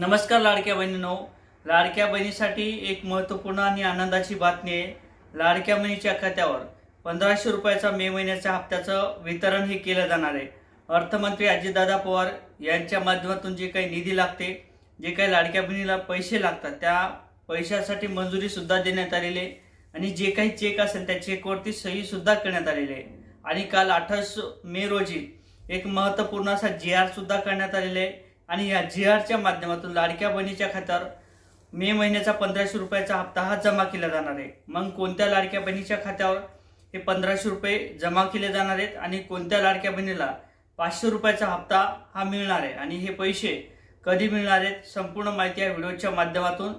नमस्कार लाडक्या बहिणीनो. लाडक्या बहिणीसाठी एक महत्त्वपूर्ण आणि आनंदाची बातमी आहे. लाडक्या बहिणीच्या खात्यावर पंधराशे रुपयाचा मे महिन्याच्या हप्त्याचं वितरण हे केलं जाणार आहे. अर्थमंत्री अजितदादा पवार यांच्या माध्यमातून जे काही निधी लागते जे काही लाडक्या बहिणीला पैसे लागतात त्या पैशासाठी मंजुरीसुद्धा देण्यात आलेली आहे. आणि जे काही चेक असेल त्या चेकवरती सहीसुद्धा करण्यात आलेली आहे. आणि काल अठ्ठावीस मे रोजी एक महत्त्वपूर्ण असा जी आरसुद्धा करण्यात आलेला आहे. आणि या जी आरच्या माध्यमातून लाडक्या बहिणीच्या खात्यावर मे महिन्याचा पंधराशे रुपयाचा हप्ता हा जमा केला जाणार आहे. मग कोणत्या लाडक्या बहिणीच्या खात्यावर हे पंधराशे रुपये जमा केले जाणार आहेत आणि कोणत्या लाडक्या बहिणीला पाचशे रुपयाचा हप्ता हा मिळणार आहे? आणि हे पैसे कधी मिळणार आहेत? संपूर्ण माहिती या व्हिडिओच्या माध्यमातून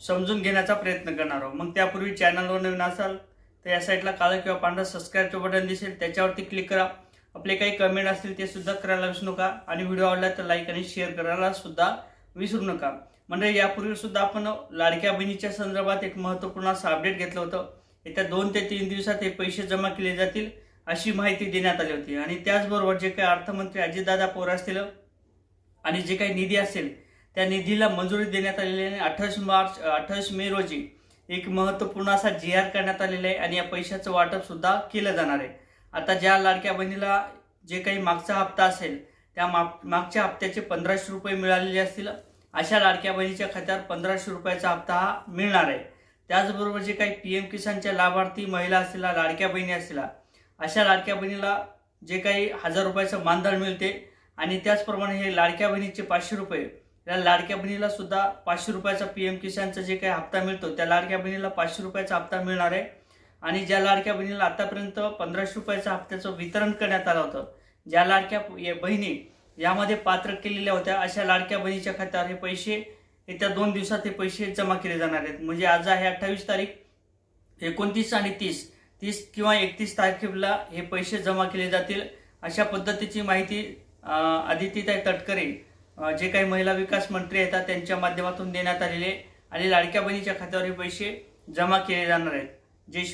समजून घेण्याचा प्रयत्न करणार आहोत. मग त्यापूर्वी चॅनलवर नवीन असाल तर या साईटला काळं किंवा पांढरा सबस्क्राईबचं बटन दिसेल. त्याच्यावरती क्लिक करा. आपले काही कमेंट असतील ते सुद्धा करायला विसरू नका. आणि व्हिडिओ आवडला तर लाईक आणि शेअर करायला सुद्धा विसरू नका. म्हणजे यापूर्वी सुद्धा आपण लाडक्या बहिणीच्या संदर्भात एक महत्त्वपूर्ण असं अपडेट घेतलं होतं. येत्या दोन ते तीन दिवसात हे पैसे जमा केले जातील अशी माहिती देण्यात आली होती. आणि त्याचबरोबर जे काही अर्थमंत्री अजितदादा पवार असतील आणि जे काही निधी असेल त्या निधीला मंजुरी देण्यात आलेली आहे. अठ्ठावीस मार्च अठ्ठावीस मे रोजी एक महत्त्वपूर्ण असा जी आर करण्यात आलेला आहे. आणि या पैशाचं वाटप सुद्धा केलं जाणार आहे. आता ज्या लाडक्या बहिणीला जे काही मागचा हप्ता असेल त्या माग मागच्या हप्त्याचे पंधराशे रुपये मिळालेले असतील अशा लाडक्या बहिणीच्या खात्यावर पंधराशे रुपयाचा हप्ता हा मिळणार आहे. त्याचबरोबर जे काही पी एम किसानच्या लाभार्थी महिला असतील लाडक्या बहिणी असतील अशा लाडक्या बहिणीला जे काही हजार रुपयाचं मानधन मिळते आणि त्याचप्रमाणे हे लाडक्या बहिणीचे पाचशे रुपये या लाडक्या बहिणीला सुद्धा पाचशे रुपयाचा पी एम किसानचा जे काही हप्ता मिळतो त्या लाडक्या बहिणीला पाचशे रुपयाचा हप्ता मिळणार आहे. आणि ज्या लाडक्या बहिणीला आतापर्यंत पंधराशे रुपयाचा हप्त्याचं वितरण करण्यात आलं होतं ज्या लाडक्या या बहिणी यामध्ये पात्र केलेल्या होत्या अशा लाडक्या बहिणीच्या खात्यावर हे पैसे येत्या दोन दिवसात हे पैसे जमा केले जाणार आहेत. म्हणजे आज आहे अठ्ठावीस तारीख एकोणतीस आणि तीस. तीस किंवा एकतीस तारखेला हे पैसे जमा केले जातील. अशा पद्धतीची माहिती आदितीताई आदित्यताई तटकरे जे काही महिला विकास मंत्री येतात त्यांच्या माध्यमातून देण्यात आलेले आणि लाडक्या बहिणीच्या खात्यावर हे पैसे जमा केले जाणार आहेत. जे